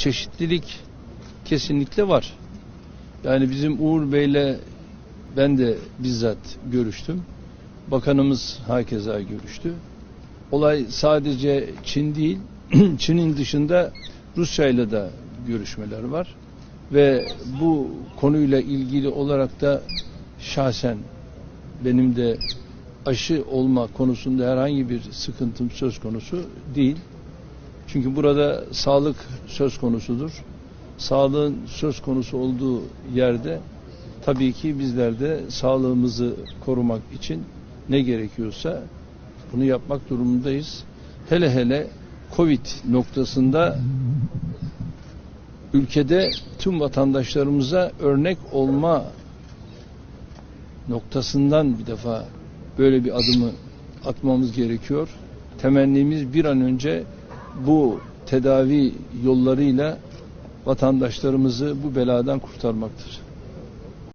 çeşitlilik kesinlikle var. Yani bizim Uğur Bey'le ben de bizzat görüştüm. Bakanımız hakeza görüştü. Olay sadece Çin değil, Çin'in dışında Rusya'yla da görüşmeler var. Ve bu konuyla ilgili olarak da şahsen benim de aşı olma konusunda herhangi bir sıkıntım söz konusu değil. Çünkü burada sağlık söz konusudur. Sağlığın söz konusu olduğu yerde tabii ki bizler de sağlığımızı korumak için ne gerekiyorsa bunu yapmak durumundayız. Hele hele Covid noktasında ülkede tüm vatandaşlarımıza örnek olma noktasından bir defa böyle bir adımı atmamız gerekiyor. Temennimiz bir an önce bu tedavi yollarıyla vatandaşlarımızı bu beladan kurtarmaktır.